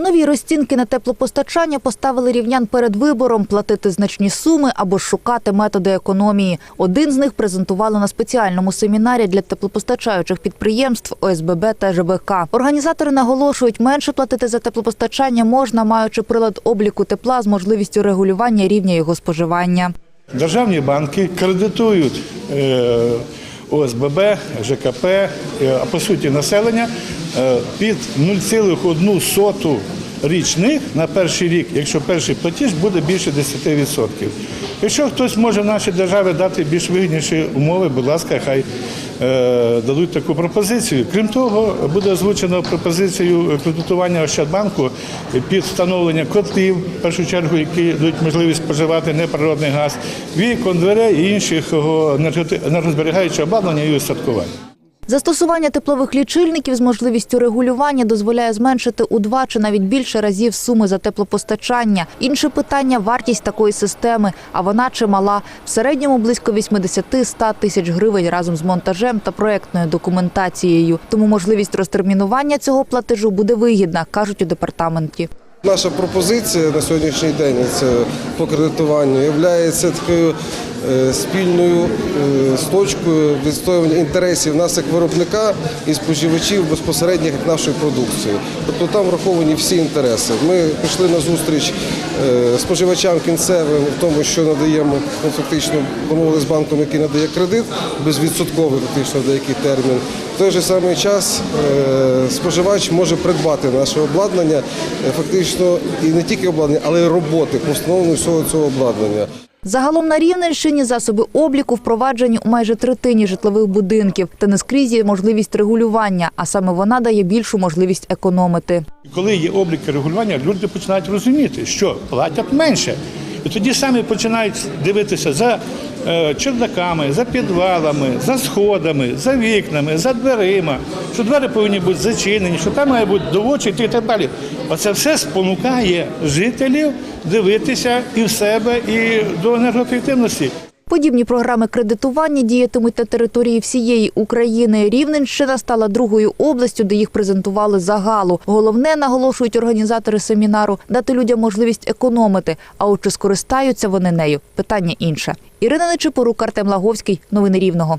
Нові розцінки на теплопостачання поставили рівнян перед вибором платити значні суми або шукати методи економії. Один з них презентували на спеціальному семінарі для теплопостачаючих підприємств ОСББ та ЖБК. Організатори наголошують, менше платити за теплопостачання можна, маючи прилад обліку тепла з можливістю регулювання рівня його споживання. Державні банки кредитують е, ОСББ, ЖКП, е, а по суті населення е, під 0,1 річних на перший рік, якщо перший платіж буде більше 10%. Якщо хтось може нашій державі дати більш вигідніші умови, будь ласка, хай е, дадуть таку пропозицію. Крім того, буде озвучено пропозицію кредитування Ощадбанку під встановлення котлів, в першу чергу, які дають можливість споживати неприродний газ, вікон, дверей і інших енергозберігаючого обладнання і устаткування. Застосування теплових лічильників з можливістю регулювання дозволяє зменшити у два чи навіть більше разів суми за теплопостачання. Інше питання вартість такої системи, а вона чимала. В середньому близько 80-100 тисяч гривень разом з монтажем та проектною документацією. Тому можливість розтермінування цього платежу буде вигідна, кажуть у департаменті. Наша пропозиція на сьогоднішній день це по кредитуванню є такою е, спільною е, точкою відстоювання інтересів нас як виробника і споживачів безпосередньо як нашої продукції. Тобто там враховані всі інтереси. Ми пішли на зустріч е, споживачам кінцевим в тому, що надаємо ну, фактично домовилися з банком, який надає кредит безвідсотковий фактично деякий термін. В той же самий час споживач може придбати наше обладнання, е, фактично і не тільки обладнання, але й роботи по встановленню всього цього обладнання. Загалом на Рівненщині засоби обліку впроваджені у майже третині житлових будинків, та не скрізь є можливість регулювання, а саме вона дає більшу можливість економити. Коли є облік регулювання, люди починають розуміти, що платять менше. І тоді самі починають дивитися за е, чердаками, за підвалами, за сходами, за вікнами, за дверима, що двері повинні бути зачинені, що там має бути доводчик і так далі. Оце все спонукає жителів дивитися і в себе, і до енергоефективності. Подібні програми кредитування діятимуть на території всієї України. Рівненщина стала другою областю, де їх презентували загалу. Головне, наголошують організатори семінару, дати людям можливість економити. А от чи скористаються вони нею? Питання інше. Ірина Нечипорук, Артем Лаговський. Новини Рівного.